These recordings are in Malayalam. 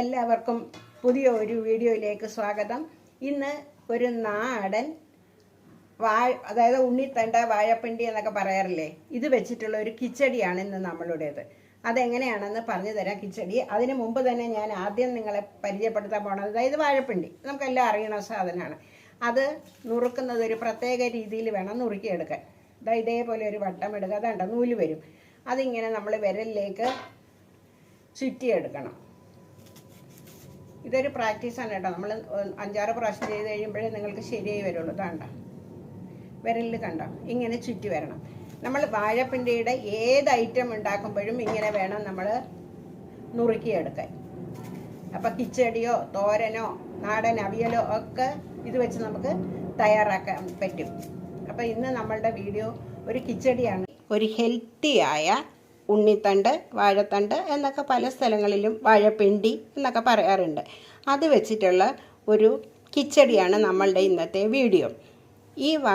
എല്ലാവർക്കും പുതിയ ഒരു വീഡിയോയിലേക്ക് സ്വാഗതം. ഇന്ന് ഒരു നാടൻ വാഴ അതായത് ഉണ്ണിത്തണ്ട വാഴപ്പിണ്ടി എന്നൊക്കെ പറയാറില്ലേ? ഇത് വെച്ചിട്ടുള്ള ഒരു കിച്ചടിയാണ് ഇന്ന് നമ്മളുടേത്. അതെങ്ങനെയാണെന്ന് പറഞ്ഞു തരാം കിച്ചടി. അതിന് മുമ്പ് തന്നെ ഞാൻ ആദ്യം നിങ്ങളെ പരിചയപ്പെടുത്താൻ പോകണം അതായത് വാഴപ്പിണ്ടി. നമുക്കെല്ലാം അറിയണ സാധനമാണ്. അത് നുറുക്കുന്നത് ഒരു പ്രത്യേക രീതിയിൽ വേണം നുറുക്കിയെടുക്കാൻ. ഇതാ ഇതേപോലെ ഒരു വട്ടം എടുക്കുക. അതാണ്ട നൂൽ വരും. അതിങ്ങനെ നമ്മൾ വിരലിലേക്ക് ചുറ്റിയെടുക്കണം. ഇതൊരു പ്രാക്ടീസ് ആണ് കേട്ടോ. നമ്മൾ അഞ്ചാറ് പ്രാവശ്യം ചെയ്ത് കഴിയുമ്പോഴേ നിങ്ങൾക്ക് ശരിയായി വരുള്ളൂ. ഇതാണ്ട വിരലിൽ കണ്ടോ. ഇങ്ങനെ ചുറ്റി വരണം. നമ്മൾ വാഴപ്പിണ്ടിയുടെ ഏത് ഐറ്റം ഉണ്ടാക്കുമ്പോഴും ഇങ്ങനെ വേണം നമ്മൾ നുറുക്കിയെടുക്കാൻ അപ്പം കിച്ചടിയോ തോരനോ നാടൻ അവിയലോ ഒക്കെ ഇത് വെച്ച് നമുക്ക് തയ്യാറാക്കാൻ പറ്റും. അപ്പം ഇന്ന് നമ്മളുടെ വീഡിയോ ഒരു കിച്ചടിയാണ്. ഒരു ഹെൽത്തിയായ ഉണ്ണിത്തണ്ട് വാഴത്തണ്ട് എന്നൊക്കെ പല സ്ഥലങ്ങളിലും വാഴപ്പിണ്ടി എന്നൊക്കെ പറയാറുണ്ട്. അത് വെച്ചിട്ടുള്ള ഒരു കിച്ചടിയാണ് നമ്മളുടെ ഇന്നത്തെ വീഡിയോ. ഈ വാ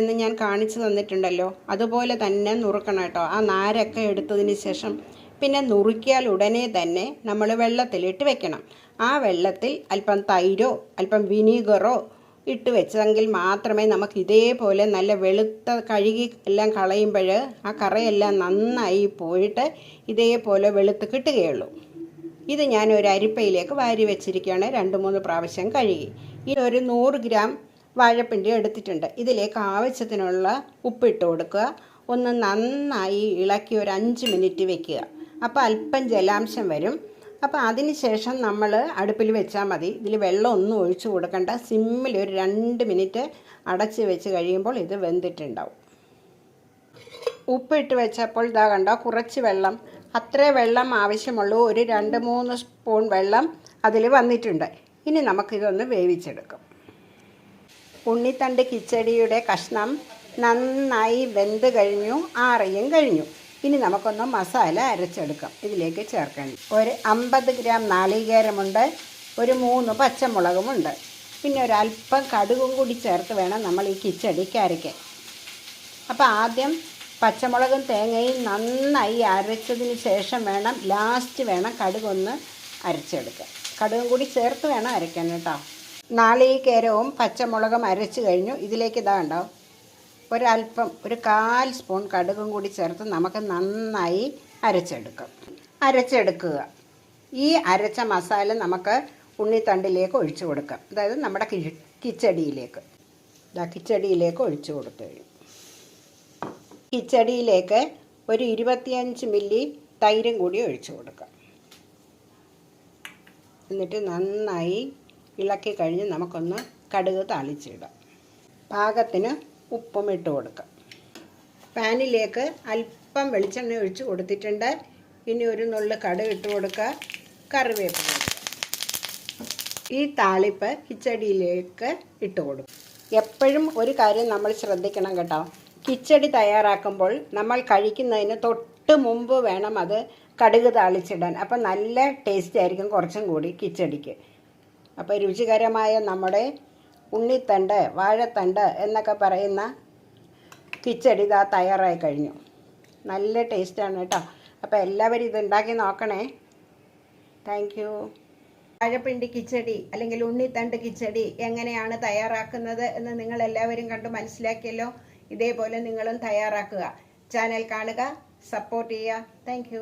എന്ന് ഞാൻ കാണിച്ചു തന്നിട്ടുണ്ടല്ലോ. അതുപോലെ തന്നെ നുറുക്കണം കേട്ടോ. ആ നാരൊക്കെ എടുത്തതിന് ശേഷം പിന്നെ നുറുക്കിയാൽ ഉടനെ തന്നെ നമ്മൾ വെള്ളത്തിലിട്ട് വെക്കണം. ആ വെള്ളത്തിൽ അല്പം തൈരോ അല്പം വിനീഗറോ ഇട്ട് വെച്ചതെങ്കിൽ മാത്രമേ നമുക്ക് ഇതേപോലെ നല്ല വെളുത്ത കഴുകി എല്ലാം കളയുമ്പോൾ ആ കറയെല്ലാം നന്നായി പോയിട്ട് ഇതേപോലെ വെളുത്ത് കിട്ടുകയുള്ളൂ. ഇത് ഞാൻ ഒരു അരിപ്പയിലേക്ക് വാരി വെച്ചിരിക്കുകയാണ്. രണ്ട് മൂന്ന് പ്രാവശ്യം കഴുകി. ഇനി ഒരു നൂറ് ഗ്രാം വാഴപ്പിണ്ടി എടുത്തിട്ടുണ്ട്. ഇതിലേക്ക് ആവശ്യത്തിനുള്ള ഉപ്പിട്ട് കൊടുക്കുക. ഒന്ന് നന്നായി ഇളക്കി ഒരു അഞ്ച് മിനിറ്റ് വെക്കുക. അപ്പോൾ അല്പം ജലാംശം വരും. അപ്പോൾ അതിന് ശേഷം നമ്മൾ അടുപ്പിൽ വെച്ചാൽ മതി. ഇതിൽ വെള്ളം ഒന്നും ഒഴിച്ചു കൊടുക്കണ്ട. സിമ്മിൽ ഒരു രണ്ട് മിനിറ്റ് അടച്ച് വെച്ച് കഴിയുമ്പോൾ ഇത് വെന്തിട്ടുണ്ടാവും. ഉപ്പിട്ട് വെച്ചപ്പോൾ ഇതാ കണ്ടോ കുറച്ച് വെള്ളം. അത്രേ വെള്ളം ആവശ്യമുള്ളൂ. ഒരു രണ്ട് മൂന്ന് സ്പൂൺ വെള്ളം അതിൽ വന്നിട്ടുണ്ട്. ഇനി നമുക്കിതൊന്ന് വേവിച്ചെടുക്കാം. ഉണ്ണിത്തണ്ട് കിച്ചടിയുടെ കഷ്ണം നന്നായി വെന്ത് കഴിഞ്ഞു. ആറിയും കഴിഞ്ഞു. ഇനി നമുക്കൊന്ന് മസാല അരച്ചെടുക്കാം. ഇതിലേക്ക് ചേർക്കണം ഒരു അമ്പത് ഗ്രാം നാളികേരമുണ്ട് ഒരു മൂന്ന് പച്ചമുളകുമുണ്ട്. പിന്നെ ഒരല്പം കടുകും കൂടി ചേർത്ത് വേണം നമ്മൾ ഈ കിച്ചടിക്ക് അരയ്ക്കാൻ അപ്പോൾ ആദ്യം പച്ചമുളകും തേങ്ങയും നന്നായി അരച്ചതിന് ശേഷം വേണം ലാസ്റ്റ് വേണം കടുകൊന്ന് അരച്ചെടുക്കുക കടുകും കൂടി ചേർത്ത് വേണം അരയ്ക്കാൻ കേട്ടോ. നാളികേരവും പച്ചമുളകും അരച്ച് കഴിഞ്ഞു. ഇതിലേക്ക് ഇതാ ഉണ്ടാവും ഒരല്പം ഒരു കാൽ സ്പൂൺ കടുകും കൂടി ചേർത്ത് നമുക്ക് നന്നായി അരച്ചെടുക്കാം. അരച്ചെടുക്കുക. ഈ അരച്ച മസാല നമുക്ക് ഉണ്ണിത്തണ്ടിലേക്ക് ഒഴിച്ചു കൊടുക്കാം. അതായത് നമ്മുടെ കിച്ചടിയിലേക്ക്. ഇതാ കിച്ചടിയിലേക്ക് ഒഴിച്ചു കൊടുത്തു കഴിഞ്ഞു. കിച്ചടിയിലേക്ക് ഒരു ഇരുപത്തിയഞ്ച് മില്ലി തൈരും കൂടി ഒഴിച്ചു കൊടുക്കാം. എന്നിട്ട് നന്നായി ഇളക്കി കഴിഞ്ഞ് നമുക്കൊന്ന് കടുക് താളിച്ചിടാം. പാകത്തിന് ഉപ്പും ഇട്ട് കൊടുക്കാം. പാനിലേക്ക് അല്പം വെളിച്ചെണ്ണ ഒഴിച്ച് കൊടുത്തിട്ടുണ്ട്. ഇനി ഒരു നുള്ളു കടുക് ഇട്ട് കൊടുക്കുക. കറിവേപ്പില ഈ താളിപ്പ് കിച്ചടിയിലേക്ക് ഇട്ട് കൊടുക്കും. എപ്പോഴും ഒരു കാര്യം നമ്മൾ ശ്രദ്ധിക്കണം കേട്ടോ. കിച്ചടി തയ്യാറാക്കുമ്പോൾ നമ്മൾ കഴിക്കുന്നതിന് തൊട്ട് മുമ്പ് വേണം അത് കടുക് താളിച്ചിടാൻ. അപ്പം നല്ല ടേസ്റ്റ് ആയിരിക്കും കുറച്ചും കൂടി കിച്ചടിക്ക്. അപ്പോൾ രുചികരമായ നമ്മുടെ ഉണ്ണിത്തണ്ട് വാഴത്തണ്ട് എന്നൊക്കെ പറയുന്ന കിച്ചടി ഇതാ തയ്യാറായി കഴിഞ്ഞു. നല്ല ടേസ്റ്റാണ് കേട്ടോ. അപ്പോൾ എല്ലാവരും ഇത് ഉണ്ടാക്കി നോക്കണേ. താങ്ക് യു വാഴപ്പിണ്ടി കിച്ചടി അല്ലെങ്കിൽ ഉണ്ണിത്തണ്ട് കിച്ചടി എങ്ങനെയാണ് തയ്യാറാക്കുന്നത് എന്ന് നിങ്ങൾ എല്ലാവരും കണ്ട് മനസ്സിലാക്കിയല്ലോ. ഇതേപോലെ നിങ്ങളും തയ്യാറാക്കുക. ചാനൽ കാണുക സപ്പോർട്ട് ചെയ്യുക. താങ്ക്